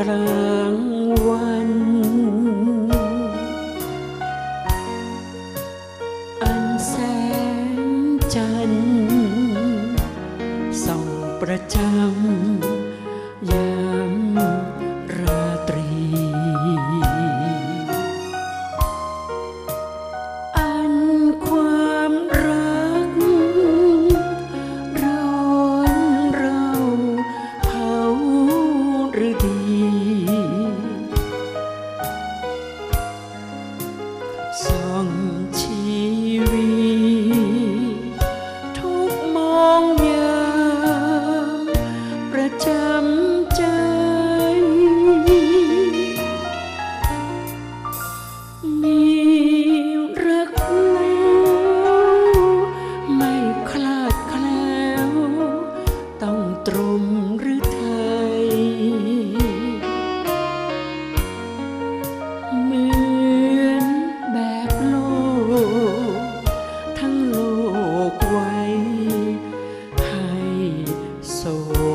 กลางวัน อันแสงจันทร์ส่องประจำ ti. ไว้ ให้โศ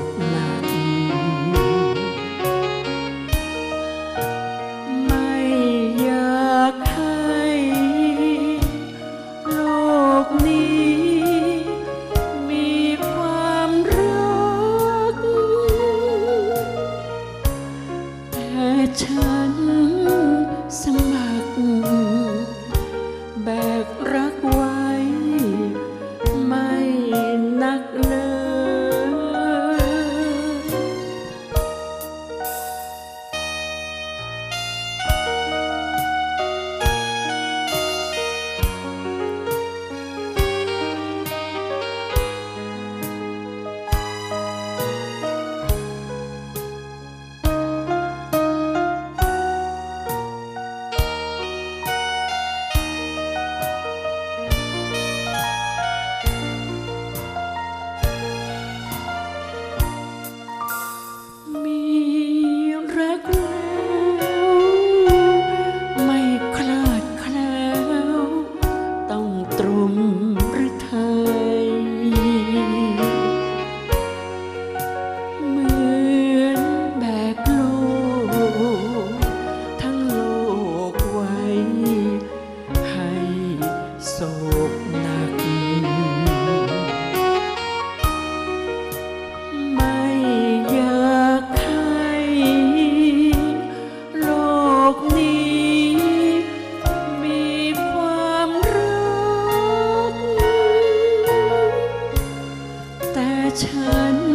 กหนัก ไม่อยากให้โลกนี้ มีความรัก แต่ฉันสมัคร มีมีความรัก แต่ฉัน